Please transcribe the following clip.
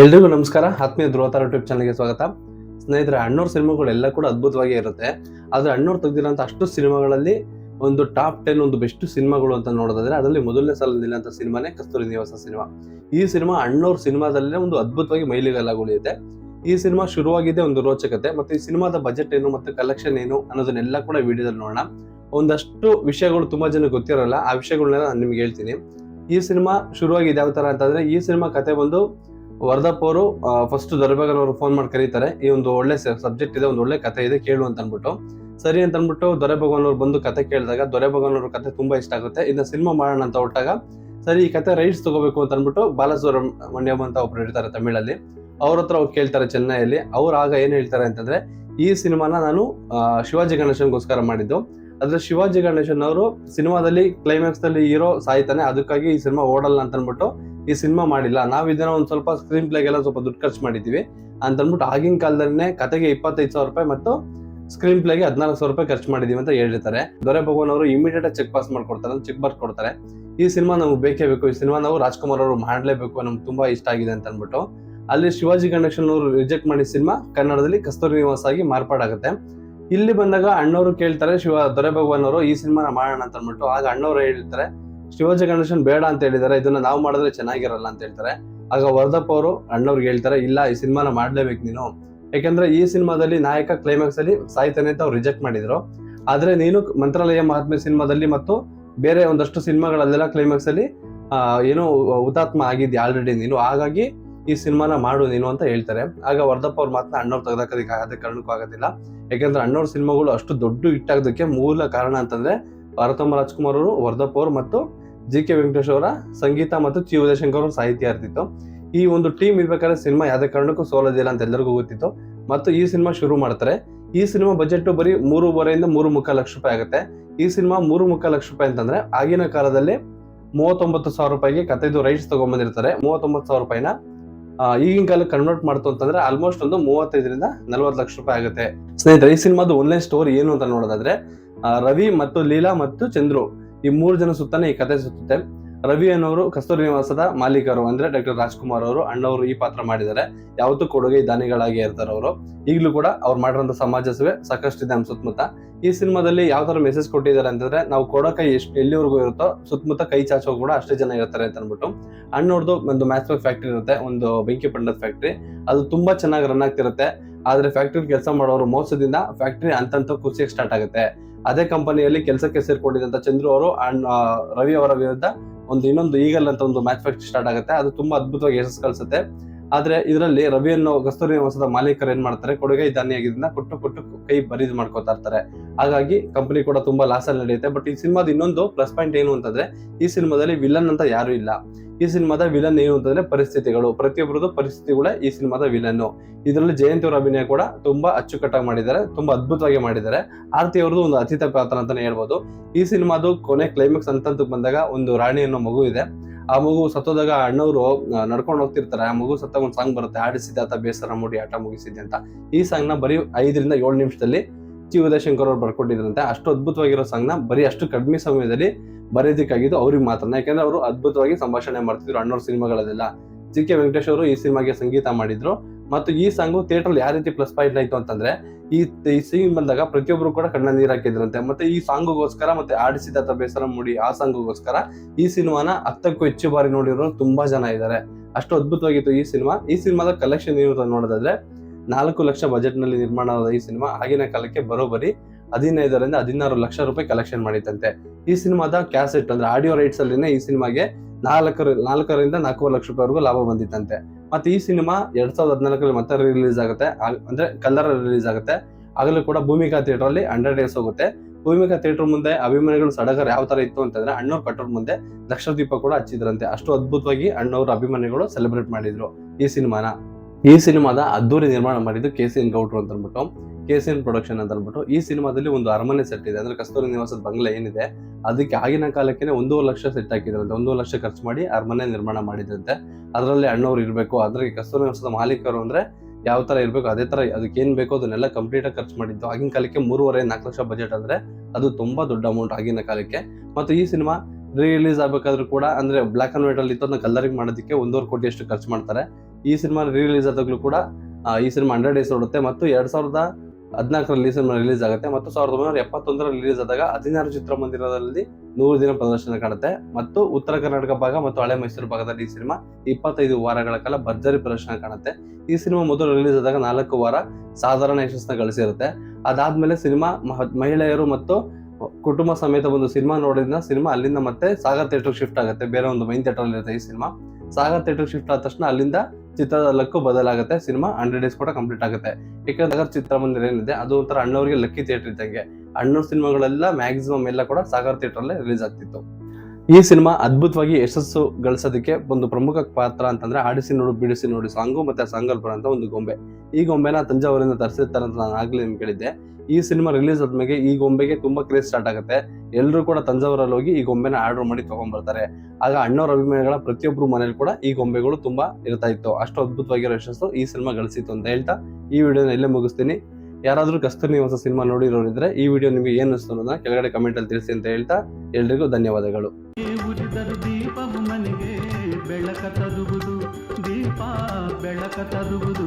ಎಲ್ರಿಗೂ ನಮಸ್ಕಾರ. ಆತ್ಮೀಯ ಧ್ರುವತಾರ ಯೂಟ್ಯೂಬ್ ಚಾನಲ್ಗೆ ಸ್ವಾಗತ. ಸ್ನೇಹಿತರೆ ಅಣ್ಣವ್ರ ಸಿನಿಮಾಗಳೆಲ್ಲ ಕೂಡ ಅದ್ಭುತವಾಗಿ ಇರುತ್ತೆ. ಆದರೆ ಅಣ್ಣೂರು ತೆಗ್ದಿರೋಂಥ ಅಷ್ಟು ಸಿನಿಮಾಗಳಲ್ಲಿ ಒಂದು ಟಾಪ್ ಟೆನ್ ಒಂದು ಬೆಸ್ಟ್ ಸಿನಿಮಾಗಳು ಅಂತ ನೋಡೋದಾದ್ರೆ ಅದರಲ್ಲಿ ಮೊದಲನೇ ಸಲ ನಿಲ್ಲಂಥ ಸಿನಿಮಾನೇ ಕಸ್ತೂರಿ ನಿವಾಸ ಸಿನಿಮಾ. ಈ ಸಿನಿಮಾ ಅಣ್ಣೂರು ಸಿನಿಮಾದಲ್ಲೇ ಒಂದು ಅದ್ಭುತವಾಗಿ ಮೈಲಿಗಲ್ಲಾಗುಳಿಯುತ್ತೆ ಈ ಸಿನಿಮಾ ಶುರುವಾಗಿದೆ ಒಂದು ರೋಚಕತೆ, ಮತ್ತೆ ಈ ಸಿನಿಮಾದ ಬಜೆಟ್ ಏನು ಮತ್ತೆ ಕಲೆಕ್ಷನ್ ಏನು ಅನ್ನೋದನ್ನೆಲ್ಲ ಕೂಡ ವಿಡಿಯೋದಲ್ಲಿ ನೋಡೋಣ. ಒಂದಷ್ಟು ವಿಷಯಗಳು ತುಂಬಾ ಜನ ಗೊತ್ತಿರಲ್ಲ, ಆ ವಿಷಯಗಳನ್ನೆಲ್ಲ ನಾನು ನಿಮ್ಗೆ ಹೇಳ್ತೀನಿ. ಈ ಸಿನಿಮಾ ಶುರುವಾಗಿದೆ ಯಾವ ತರ ಅಂತಂದ್ರೆ, ಈ ಸಿನಿಮಾ ಕತೆ ಬಂದು ವರ್ಧಪ್ ಅವರು ಫಸ್ಟ್ ದೊರೆಬಾಗನ್ ಅವರು ಫೋನ್ ಮಾಡಿ ಕರೀತಾರೆ, ಈ ಒಂದು ಒಳ್ಳೆ ಸಬ್ಜೆಕ್ಟ್ ಇದೆ, ಒಂದು ಒಳ್ಳೆ ಕತೆ ಇದೆ, ಕೇಳು ಅಂತ ಅನ್ಬಿಟ್ಟು ಸರಿ ಅಂತ ಅನ್ಬಿಟ್ಟು ದೊರೆ ಭಗವಾನ್ ಅವ್ರು ಬಂದು ಕತೆ ಕೇಳಿದಾಗ ದೊರೆ ಭಗವಾನ್ ಕತೆ ತುಂಬಾ ಇಷ್ಟ ಆಗುತ್ತೆ. ಇದನ್ನ ಸಿನಿಮಾ ಮಾಡೋಣ ಅಂತ ಹೊಟ್ಟಾಗ ಸರಿ ಈ ಕತೆ ರೈಟ್ಸ್ ತಗೋಬೇಕು ಅಂತ ಅನ್ಬಿಟ್ಟು ಬಾಲಸುಬ್ರಹ್ಮಣ್ಯಂ ಅಂತ ಒಬ್ರು ಇರ್ತಾರೆ ತಮಿಳಲ್ಲಿ. ಅವ್ರ ಹತ್ರ ಅವ್ರು ಕೇಳ್ತಾರೆ ಚೆನ್ನೈಯಲ್ಲಿ. ಅವ್ರು ಆಗ ಏನ್ ಹೇಳ್ತಾರೆ ಅಂತಂದ್ರೆ, ಈ ಸಿನಿಮಾನ ನಾನು ಶಿವಾಜಿ ಗಣೇಶನ್ಗೋಸ್ಕರ ಮಾಡಿದ್ದು. ಆದ್ರೆ ಶಿವಾಜಿ ಗಣೇಶನ್ ಅವರು ಸಿನಿಮಾದಲ್ಲಿ ಕ್ಲೈಮ್ಯಾಕ್ಸ್ನಲ್ಲಿ ಹೀರೋ ಸಾಯ್ತಾನೆ, ಅದಕ್ಕಾಗಿ ಈ ಸಿನಿಮಾ ಓಡಲ್ಲ ಅಂತ ಅನ್ಬಿಟ್ಟು ಈ ಸಿನಿಮಾ ಮಾಡಿಲ್ಲ. ನಾವು ಇದನ್ನ ಒಂದು ಸ್ವಲ್ಪ ಸ್ಕ್ರೀನ್ ಪ್ಲೇಗೆಲ್ಲ ಸ್ವಲ್ಪ ದುಡ್ಡು ಖರ್ಚು ಮಾಡಿದೀವಿ. ಅಂತ ಅಂದ್ಬಿಟ್ಟು ಆಗಿನ ಕಾಲದಲ್ಲೇ ಕತೆಗೆ ಇಪ್ಪತ್ತೈದು ಸಾವಿರ ರೂಪಾಯಿ ಮತ್ತು ಸ್ಕ್ರೀನ್ ಪ್ಲೇಗೆ ಹದಿನಾಲ್ಕು ಸಾವಿರ ರೂಪಾಯಿ ಖರ್ಚು ಮಾಡಿದೀವಿ ಅಂತ ಹೇಳಿರ್ತಾರೆ. ದೊರೆ ಭಗವಾನ್ ಅವರು ಇಮಿಡಿಯೇಟ್ ಚೆಕ್ ಪಾಸ್ ಮಾಡ್ಕೊಡ್ತಾರೆ ಚೆಕ್ ಕೊಡ್ತಾರೆ. ಈ ಸಿನಿಮಾ ನಮ್ಗೆ ಬೇಕೇ ಬೇಕು. ಈ ಸಿನಿಮಾ ನಾವು ರಾಜ್ಕುಮಾರ್ ಅವರು ಮಾಡ್ಲೇಬೇಕು ನಮ್ಗೆ ತುಂಬಾ ಇಷ್ಟ ಆಗಿದೆ ಅಂತ ಅನ್ಬಿಟ್ಟು ಅಲ್ಲಿ ಶಿವಾಜಿ ಗಣೇಶನ್ ಅವರು ರಿಜೆಕ್ಟ್ ಮಾಡಿದ ಸಿನಿಮಾ ಕನ್ನಡದಲ್ಲಿ ಕಸ್ತೂರಿ ನಿವಾಸ ಆಗಿ ಮಾರ್ಪಾಡಾಗುತ್ತೆ ಇಲ್ಲಿ ಬಂದಾಗ ಅಣ್ಣವರು ಕೇಳ್ತಾರೆ, ಶಿವ ದೊರೆ ಭಗವಾನ್ ಅವರು ಈ ಸಿನಿಮಾನ ಮಾಡೋಣ ಅಂತ ಅನ್ಬಿಟ್ಟು ಆಗ ಅಣ್ಣವರು ಹೇಳ್ತಾರೆ ಶಿವಾಜಿ ಗಣೇಶನ್ ಬೇಡ ಅಂತ ಹೇಳಿದ್ದಾರೆ, ಇದನ್ನ ನಾವು ಮಾಡಿದ್ರೆ ಚೆನ್ನಾಗಿರಲ್ಲ ಅಂತ ಹೇಳ್ತಾರೆ. ಆಗ ವರ್ಧಪ್ಪ ಅವರು ಅಣ್ಣವ್ರಿಗೆ ಹೇಳ್ತಾರೆ, ಇಲ್ಲ, ಈ ಸಿನಿಮಾನ ಮಾಡ್ಲೇಬೇಕು ನೀನು. ಯಾಕಂದ್ರೆ ಈ ಸಿನಿಮಾದಲ್ಲಿ ನಾಯಕ ಕ್ಲೈಮ್ಯಾಕ್ಸ್ ಅಲ್ಲಿ ಸಾಯ್ತಾನೆ ಅಂತ ಅವ್ರು ರಿಜೆಕ್ಟ್ ಮಾಡಿದ್ರು. ಆದ್ರೆ ನೀನು ಮಂತ್ರಾಲಯ ಮಹಾತ್ಮೆ ಸಿನಿಮಾದಲ್ಲಿ ಮತ್ತು ಬೇರೆ ಒಂದಷ್ಟು ಸಿನಿಮಾಗಳಲ್ಲೆಲ್ಲ ಕ್ಲೈಮ್ಯಾಕ್ಸ್ ಅಲ್ಲಿ ಏನೋ ಹುತಾತ್ಮ ಆಗಿದ್ಯಾ ಆಲ್ರೆಡಿ ನೀನು. ಹಾಗಾಗಿ ಈ ಸಿನಿಮಾನ ಮಾಡು ನೀನು ಅಂತ ಹೇಳ್ತಾರೆ. ಆಗ ವರ್ಧಪ್ಪ ಅವ್ರ ಮಾತನ್ನ ಅಣ್ಣವ್ರು ತೆಗೆದಾಕೋದಕ್ಕೆ ಆಗದೆ ಕಾರಣಕ್ಕೂ ಆಗೋದಿಲ್ಲ. ಯಾಕಂದ್ರೆ ಅಣ್ಣವ್ರ ಸಿನಿಮಾಗಳು ಅಷ್ಟು ದೊಡ್ಡ ಹಿಟ್ಟಾಗೋದಕ್ಕೆ ಮೂಲ ಕಾರಣ ಅಂತಂದ್ರೆ, ಭಾರತಮ್ಮ ರಾಜ್ಕುಮಾರ್ ಅವರು ವರ್ಧಪ್ಪ ಅವರು ಮತ್ತು ಜಿ ಕೆ ವೆಂಕಟೇಶ್ ಅವರ ಸಂಗೀತ ಮತ್ತು ಚಿ ಉದಯಶಂಕರ್ ಅವರ ಸಾಹಿತ್ಯ ಇರ್ತಿತ್ತು ಈ ಒಂದು ಟೀಮ್ ಇರ್ಬೇಕಾದ್ರೆ ಸಿನಿಮಾ ಯಾವುದೇ ಕಾರಣಕ್ಕೂ ಸೋಲೋದಿಲ್ಲ ಅಂತ ಎಲ್ಲರಿಗೂ ಗೊತ್ತಿತ್ತು. ಮತ್ತು ಈ ಸಿನಿಮಾ ಶುರು ಮಾಡ್ತಾರೆ. ಈ ಸಿನಿಮಾ ಬಜೆಟ್ ಬರೀ ಮೂರುವರೆಯಿಂದ ಮೂರು ಮುಖ ಲಕ್ಷ ರೂಪಾಯಿ ಆಗುತ್ತೆ. ಈ ಸಿನಿಮಾ ಮೂರು ಮುಕ್ಕಾಲು ಲಕ್ಷ ರೂಪಾಯಿ ಅಂತಂದ್ರೆ ಆಗಿನ ಕಾಲದಲ್ಲಿ ಮೂವತ್ತೊಂಬತ್ತು ಸಾವಿರ ರೂಪಾಯಿಗೆ ಕತೆದು ರೈಟ್ಸ್ ತಗೊಂಡ್ಬಂದಿರ್ತಾರೆ ಮೂವತ್ತೊಂಬತ್ತು ಸಾವಿರ ರೂಪಾಯಿನ ಈಗಿನ ಕಾಲಕ್ಕೆ ಕನ್ವರ್ಟ್ ಮಾಡ್ತು ಅಂತಂದ್ರೆ ಆಲ್ಮೋಸ್ಟ್ ಒಂದು ಮೂವತ್ತೈದರಿಂದ ನಲ್ವತ್ತು ಲಕ್ಷ ರೂಪಾಯಿ ಆಗುತ್ತೆ. ಸ್ನೇಹಿತರೆ, ಈ ಸಿನಿಮಾದ ಒನ್ಲೈನ್ ಸ್ಟೋರಿ ಏನು ಅಂತ ನೋಡೋದಾದ್ರೆ ರವಿ ಮತ್ತು ಲೀಲಾ ಮತ್ತು ಚಂದ್ರು ಈ ಮೂರು ಜನ ಸುತ್ತಾನೆ ಈ ಕತೆ ಸುತ್ತುತ್ತೆ. ರವಿ ಅನ್ನೋರು ಕಸ್ತೂರಿ ನಿವಾಸದ ಮಾಲೀಕರು ಅಂದ್ರೆ ಡಾಕ್ಟರ್ ರಾಜ್ಕುಮಾರ್ ಅವರು, ಅಣ್ಣವರು ಈ ಪಾತ್ರ ಮಾಡಿದ್ದಾರೆ. ಯಾವತ್ತೂ ಕೊಡುಗೆ ದಾನಿಗಳಾಗಿ ಇರ್ತಾರೆ ಅವರು. ಈಗಲೂ ಕೂಡ ಅವ್ರು ಮಾಡಿರೋಂಥ ಸಮಾಜ ಸೇವೆ ಸಾಕಷ್ಟಿದೆ ನಮ್ಮ ಸುತ್ತಮುತ್ತ. ಈ ಸಿನಿಮಾದಲ್ಲಿ ಯಾವ ತರ ಮೆಸೇಜ್ ಕೊಟ್ಟಿದ್ದಾರೆ ಅಂತಂದ್ರೆ, ನಾವು ಕೊಡೋ ಕೈ ಎಷ್ಟು ಎಲ್ಲಿವರೆಗೂ ಇರುತ್ತೋ ಸುತ್ತಮುತ್ತ ಕೈ ಚಾಚೋ ಕೂಡ ಅಷ್ಟೇ ಜನ ಇರ್ತಾರೆ ಅಂತ ಅನ್ಬಿಟ್ಟು ಅಣ್ಣವ್ರದ್ದು ಒಂದು ಮ್ಯಾಚ್ ಫ್ಯಾಕ್ಟ್ರಿ ಇರುತ್ತೆ, ಒಂದು ಬೆಂಕಿ ಪಂಡದ ಫ್ಯಾಕ್ಟ್ರಿ ಅದು ತುಂಬಾ ಚೆನ್ನಾಗಿ ರನ್ ಆಗ್ತಿರುತ್ತೆ. ಆದ್ರೆ ಫ್ಯಾಕ್ಟ್ರಿ ಕೆಲಸ ಮಾಡೋರು ಮೋಸದಿಂದ ಫ್ಯಾಕ್ಟ್ರಿ ಅಂತಂತ ಕುಸಿಯಕ್ಕೆ ಸ್ಟಾರ್ಟ್ ಆಗುತ್ತೆ. ಅದೇ ಕಂಪನಿಯಲ್ಲಿ ಕೆಲಸಕ್ಕೆ ಸೇರ್ಕೊಂಡಿದ್ದಂತ ಚಂದ್ರು ಅವರು ಅಂಡ್ ರವಿ ಅವರ ವಿರುದ್ಧ ಒಂದು ಇನ್ನೊಂದು ಈಗಲ್ ಅಂತ ಒಂದು ಮ್ಯಾಚ್ ಫ್ಯಾಕ್ಟ್ರಿ ಸ್ಟಾರ್ಟ್ ಆಗುತ್ತೆ. ಅದು ತುಂಬಾ ಅದ್ಭುತವಾಗಿ ಯಶಸ್ಸು ಕಳಿಸುತ್ತೆ. ಆದ್ರೆ ಇದರಲ್ಲಿ ರವಿ ಅನ್ನೋ ಕಸ್ತೂರಿ ನಿವಾಸದ ಮಾಲೀಕರು ಏನ್ ಮಾಡ್ತಾರೆ? ಕೊಡುಗೆ ಧಾನ್ಯಾಗಿದ್ದನ್ನ ಕೊಟ್ಟು ಕೊಟ್ಟು ಕೈ ಬರೀದ್ ಮಾಡ್ಕೋತಾ ಇರ್ತಾರೆ. ಹಾಗಾಗಿ ಕಂಪನಿ ಕೂಡ ತುಂಬಾ ಲಾಸ್ ಅಲ್ಲಿ ನಡೆಯುತ್ತೆ. ಬಟ್ ಈ ಸಿನಿಮಾದ ಇನ್ನೊಂದು ಪ್ಲಸ್ ಪಾಯಿಂಟ್ ಏನು ಅಂತಂದ್ರೆ, ಈ ಸಿನಿಮಾದಲ್ಲಿ ವಿಲನ್ ಅಂತ ಯಾರು ಇಲ್ಲ. ಈ ಸಿನಿಮಾದ ವಿಲನ್ ಏನು ಅಂತಂದ್ರೆ ಪರಿಸ್ಥಿತಿಗಳು. ಪ್ರತಿಯೊಬ್ಬರದು ಪರಿಸ್ಥಿತಿಗಳೇ ಈ ಸಿನಿಮಾದ ವಿಲನ್ ಇದರಲ್ಲಿ ಜಯಂತಿ ಅವರ ಅಭಿನಯ ಕೂಡ ತುಂಬಾ ಅಚ್ಚುಕಟ್ಟಾಗಿ ಮಾಡಿದ್ದಾರೆ. ತುಂಬಾ ಅದ್ಭುತವಾಗಿ ಮಾಡಿದ್ದಾರೆ. ಆರತಿ ಅವ್ರದ್ದು ಒಂದು ಅತಿಥ ಪಾತ್ರ ಅಂತಾನೆ ಹೇಳ್ಬೋದು. ಈ ಸಿನಿಮಾದು ಕೊನೆ ಕ್ಲೈಮ್ಯಾಕ್ಸ್ ಅಂತಂತ ಬಂದಾಗ ಒಂದು ರಾಣಿ ಅನ್ನೋ ಮಗು ಇದೆ. ಆ ಮಗು ಸತ್ತೋದಾಗ ಅಣ್ಣವರು ನಡ್ಕೊಂಡು ಹೋಗ್ತಿರ್ತಾರೆ. ಆ ಮಗು ಸತ್ತ ಒಂದು ಸಾಂಗ್ ಬರುತ್ತೆ, ಆಡಿಸಿದ್ದ ಆತ, ಬೇಸರ ಮೂಡಿ ಆಟ ಮುಗಿಸಿದೆ ಅಂತ. ಈ ಸಾಂಗ್ನ ಬರೀ ಐದರಿಂದ ಏಳು ನಿಮಿಷದಲ್ಲಿ ಚಿ ಉದಯಶಂಕರ್ ಅವ್ರು ಬರ್ಕೊಂಡಿದ್ರಂತೆ ಅಷ್ಟು ಅದ್ಭುತವಾಗಿರೋ ಸಾಂಗ್ನ ಬರೀ ಅಷ್ಟು ಕಡಿಮೆ ಸಮಯದಲ್ಲಿ ಬರೆಯೋದಕ್ಕಾಗಿದ್ದು ಅವ್ರಿಗೆ ಮಾತ್ರ. ಯಾಕಂದ್ರೆ ಅವರು ಅದ್ಭುತವಾಗಿ ಸಂಭಾಷಣೆ ಮಾಡ್ತಿದ್ರು ಅಣ್ಣವ್ರ ಸಿನಿಮಾಗಳಲ್ಲೆಲ್ಲ. ಜಿ ಕೆ ವೆಂಕಟೇಶ್ ಅವರು ಈ ಸಿನಿಮಾಗೆ ಸಂಗೀತ ಮಾಡಿದ್ರು. ಮತ್ತು ಈ ಸಾಂಗು ಥಿಯೇಟರ್ ಯಾವ ರೀತಿ ಪ್ಲಸ್ ಪಾಯಿಂಟ್ ಆಯ್ತು ಅಂತಂದ್ರೆ, ಈ ಈ ಬಂದಾಗ ಪ್ರತಿಯೊಬ್ಬರು ಕೂಡ ಕಣ್ಣ ನೀರು ಹಾಕಿದ್ರಂತೆ. ಮತ್ತೆ ಈ ಸಾಂಗ್ಗೋಸ್ಕರ ಮತ್ತೆ ಆಡಿಸಿದ ಬೇಸರ ಮೂಡಿ ಆ ಸಾಂಗ್ಗೋಸ್ಕರ ಈ ಸಿನಿಮಾನ ಹತ್ತಕ್ಕೂ ಹೆಚ್ಚು ಬಾರಿ ನೋಡಿರೋರು ತುಂಬಾ ಜನ ಇದ್ದಾರೆ ಅಷ್ಟು ಅದ್ಭುತವಾಗಿತ್ತು ಈ ಸಿನಿಮಾ. ಈ ಸಿನಿಮಾದ ಕಲೆಕ್ಷನ್ ಏನು ನೋಡೋದಾದ್ರೆ, ನಾಲ್ಕು ಲಕ್ಷ ಬಜೆಟ್ನಲ್ಲಿ ನಿರ್ಮಾಣವಾದ ಈ ಸಿನಿಮಾ ಆಗಿನ ಕಾಲಕ್ಕೆ ಬರೋಬರಿ ಹದಿನೈದರಿಂದ ಹದಿನಾರು ಲಕ್ಷ ರೂಪಾಯಿ ಕಲೆಕ್ಷನ್ ಮಾಡಿತ್ತಂತೆ. ಈ ಸಿನಿಮಾದ ಕ್ಯಾಸೆಟ್ ಅಂದ್ರೆ ಆಡಿಯೋ ರೈಟ್ಸ್ ಅಲ್ಲಿನೇ ಈ ಸಿನಿಮಾಗೆ ನಾಲ್ಕರ ನಾಲ್ಕರಿಂದ ನಾಲ್ಕೂವರೆ ಲಕ್ಷ ರೂಪಾಯಿವರೆಗೂ ಲಾಭ ಬಂದಿತ್ತಂತೆ. ಮತ್ತೆ ಈ ಸಿನಿಮಾ ಎರಡ್ ಸಾವಿರದ ಹದಿನಾಲ್ಕರಲ್ಲಿ ಮತ್ತೆ ರಿಲೀಸ್ ಆಗುತ್ತೆ. ಅಂದ್ರೆ ಕಲ್ಲರ್ ರಿಲೀಸ್ ಆಗುತ್ತೆ. ಆಗಲೂ ಕೂಡ ಭೂಮಿಕಾ ಥಿಯೇಟರ್ ಅಲ್ಲಿ ಹಂಡ್ರೆಡ್ ಡೇಸ್ ಹೋಗುತ್ತೆ. ಭೂಮಿಕಾ ಥಿಯೇಟರ್ ಮುಂದೆ ಅಭಿಮಾನಿಗಳು ಸಡಗರ ಯಾವ ತರ ಇತ್ತು ಅಂತಂದ್ರೆ ಅಣ್ಣವ್ರ ಕಟ್ಟೋರ್ ಮುಂದೆ ಲಕ್ಷದೀಪ ಕೂಡ ಹಚ್ಚಿದ್ರಂತೆ. ಅಷ್ಟು ಅದ್ಭುತವಾಗಿ ಅಣ್ಣವ್ರ ಅಭಿಮಾನಿಗಳು ಸೆಲೆಬ್ರೇಟ್ ಮಾಡಿದ್ರು ಈ ಸಿನಿಮಾನ. ಈ ಸಿನಿಮಾದ ಅದ್ದೂರಿ ನಿರ್ಮಾಣ ಮಾಡಿದ್ದು ಕೆ ಸಿ ಎನ್ ಗೌಡ್ರು ಅಂತ ಅಂದ್ಬಿಟ್ಟು ಕೆ ಸಿ ಎನ್ ಪ್ರೊಡಕ್ಷನ್ ಅಂತ ಅಂದ್ಬಿಟ್ಟು ಈ ಸಿನಿಮಾದಲ್ಲಿ ಒಂದು ಅರಮನೆ ಸೆಟ್ ಇದೆ. ಅಂದ್ರೆ ಕಸ್ತೂರಿ ನಿವಾಸದ ಬಂಗ್ಲೆ ಏನಿದೆ, ಅದಕ್ಕೆ ಆಗಿನ ಕಾಲಕ್ಕೆ ಒಂದೂವರೆ ಲಕ್ಷ ಸೆಟ್ ಹಾಕಿದ್ರಂತೆ. ಒಂದೂವರೆ ಲಕ್ಷ ಖರ್ಚು ಮಾಡಿ ಅರಮನೆ ನಿರ್ಮಾಣ ಮಾಡಿದ್ರಂತೆ. ಅದರಲ್ಲಿ ಅಣ್ಣವ್ರು ಇರಬೇಕು. ಅದ್ರಲ್ಲಿ ಕಸ್ತೂರಿ ನಿವಾಸದ ಮಾಲೀಕರು ಅಂದ್ರೆ ಯಾವ ತರ ಇರಬೇಕು, ಅದೇ ತರ ಅದಕ್ಕೆ ಏನ್ ಬೇಕೋ ಅದನ್ನೆಲ್ಲ ಕಂಪ್ಲೀಟ್ ಆಗಿ ಖರ್ಚು ಮಾಡಿದ್ದು. ಆಗಿನ ಕಾಲಕ್ಕೆ ಮೂರುವರೆ, ನಾಲ್ಕು ಲಕ್ಷ ಬಜೆಟ್ ಅಂದ್ರೆ ಅದು ತುಂಬಾ ದೊಡ್ಡ ಅಮೌಂಟ್ ಆಗಿನ ಕಾಲಕ್ಕೆ. ಮತ್ತು ಈ ಸಿನಿಮಾ ರಿಲೀಸ್ ಆಗಬೇಕಾದ್ರೂ ಕೂಡ ಅಂದ್ರೆ ಬ್ಲಾಕ್ ಅಂಡ್ ವೈಟ್ ಅಲ್ಲಿ ಇತ್ತು ಅದನ್ನ ಕಲರಿಂಗ್ ಮಾಡೋದಕ್ಕೆ ಒಂದೂವರೆ ಕೋಟಿ ಅಷ್ಟು ಖರ್ಚು ಮಾಡ್ತಾರೆ. ಈ ಸಿನಿಮಾ ರಿಲೀಸ್ ಆದಾಗಲೂ ಕೂಡ ಈ ಸಿನಿಮಾ ಹಂಡ್ರೆಡ್ ಡೇಸ್ ಓಡುತ್ತೆ. ಮತ್ತು ಎರಡ್ ಸಾವಿರದ ಹದಿನಾಲ್ಕರಲ್ಲಿ ರಿಲೀಸ್ ಆಗುತ್ತೆ ಮತ್ತು ಸಾವಿರದ ಒಂಬೈನೂರ ಎಪ್ಪತ್ತೊಂದರಲ್ಲಿ ರಿಲೀಸ್ ಆದಾಗ ಹದಿನಾರು ಚಿತ್ರಮಂದಿರದಲ್ಲಿ ನೂರು ದಿನ ಪ್ರದರ್ಶನ ಕಾಣುತ್ತೆ. ಮತ್ತು ಉತ್ತರ ಕರ್ನಾಟಕ ಭಾಗ ಮತ್ತು ಹಳೆ ಮೈಸೂರು ಭಾಗದಲ್ಲಿ ಈ ಸಿನಿಮಾ ಇಪ್ಪತ್ತೈದು ವಾರಗಳ ಕಾಲ ಭರ್ಜರಿ ಪ್ರದರ್ಶನ ಕಾಣುತ್ತೆ. ಈ ಸಿನಿಮಾ ಮೊದಲು ರಿಲೀಸ್ ಆದಾಗ ನಾಲ್ಕು ವಾರ ಸಾಧಾರಣ ಯಶಸ್ಸನ್ನ ಗಳಿಸಿರುತ್ತೆ. ಅದಾದ್ಮೇಲೆ ಸಿನಿಮಾ ಮಹ- ಮಹಿಳೆಯರು ಮತ್ತು ಕುಟುಂಬ ಸಮೇತ ಒಂದು ಸಿನಿಮಾ ನೋಡಿದ ಸಿನಿಮಾ ಅಲ್ಲಿಂದ ಮತ್ತೆ ಸಾಗರ್ ಥಿಯೇಟರ್ ಶಿಫ್ಟ್ ಆಗುತ್ತೆ. ಬೇರೆ ಒಂದು ಮೈನ್ ಥಿಯೇಟರ್ ಇರುತ್ತೆ ಈ ಸಿನಿಮಾ. ಸಾಗರ್ ಥಿಯೇಟರ್ ಶಿಫ್ಟ್ ಆದ ತಕ್ಷಣ ಅಲ್ಲಿಂದ ಚಿತ್ರದ ಲಕ್ಕು ಬದಲಾಗುತ್ತೆ, ಸಿನಿಮಾ ಹಂಡ್ರೆಡ್ ಡೇಸ್ ಕೂಡ ಕಂಪ್ಲೀಟ್ ಆಗುತ್ತೆ. ಯಾಕಂದ್ರೆ ಚಿತ್ರ ಚಿತ್ರಮಂದಿರ ಏನಿದೆ, ಅದು ಒಂಥರ ಅಣ್ಣವ್ರಿಗೆ ಲಕ್ಕಿ ಥಿಯೇಟರ್ ಇದ್ದಂಗೆ. ಅಣ್ಣವ್ರ ಸಿನಿಮಾಗಳೆಲ್ಲ ಮ್ಯಾಕ್ಸಿಮಮ್ ಎಲ್ಲ ಕೂಡ ಸಾಗರ್ ಥಿಯೇಟರ್ ಅಲ್ಲೇ ರಿಲೀಸ್ ಆಗ್ತಿತ್ತು. ಈ ಸಿನಿಮಾ ಅದ್ಭುತವಾಗಿ ಯಶಸ್ಸು ಗಳಿಸೋದಕ್ಕೆ ಒಂದು ಪ್ರಮುಖ ಪಾತ್ರ ಅಂತಂದ್ರೆ ಆಡಿಸಿ ನೋಡು, ಬಿಡಿಸಿ ನೋಡಿ, ಸಾಂಗು ಮತ್ತೆ ಸಾಂಗಲ್ಪುರ ಅಂತ ಒಂದು ಗೊಂಬೆ. ಈ ಗೊಂಬೆನ ತಂಜಾವೂರಿಂದ ತರಿಸಿರ್ತಾರೆ ಅಂತ ನಾನು ಆಗ್ಲೇ ನಿಮ್ಗೆ ಕೇಳಿದ್ದೆ ಈ ಸಿನಿಮಾ ರಿಲೀಸ್ ಆದ್ಮೇಲೆ ಈ ಗೊಂಬೆಗೆ ತುಂಬಾ ಕ್ರೇಜ್ ಸ್ಟಾರ್ಟ್ ಆಗುತ್ತೆ. ಎಲ್ಲರೂ ಕೂಡ ತಂಜಾವೂರಲ್ಲಿ ಹೋಗಿ ಈ ಗೊಂಬೆನ ಆರ್ಡರ್ ಮಾಡಿ ತಗೊಂಡ್ಬರ್ತಾರೆ. ಆಗ ಅಣ್ಣವರ ಅಭಿಮಾನಿಗಳ ಪ್ರತಿಯೊಬ್ಬರು ಮನೇಲಿ ಕೂಡ ಈ ಗೊಂಬೆಗಳು ತುಂಬಾ ಇರ್ತಾ ಇತ್ತು. ಅಷ್ಟು ಅದ್ಭುತವಾಗಿರೋ ಯಶಸ್ಸು ಈ ಸಿನಿಮಾ ಗಳಿಸಿತ್ತು ಅಂತ ಹೇಳ್ತಾ ಈ ವಿಡಿಯೋನ ಇಲ್ಲೇ ಮುಗಿಸ್ತೀನಿ. ಯಾರಾದರೂ ಕಸ್ತೂರಿ ಹೊಸ ಸಿನಿಮಾ ನೋಡಿರೋರಿದ್ರೆ ಈ ವಿಡಿಯೋ ನಿಮಗೆ ಏನು ಅನಿಸ್ತು ಅನ್ನೋದನ್ನ ಕೆಳಗಡೆ ಕಮೆಂಟಲ್ಲಿ ತಿಳಿಸಿ ಅಂತ ಹೇಳ್ತಾ ಎಲ್ರಿಗೂ ಧನ್ಯವಾದಗಳು. ದೀಪ ಬೆಳಕ ತರುವುದು.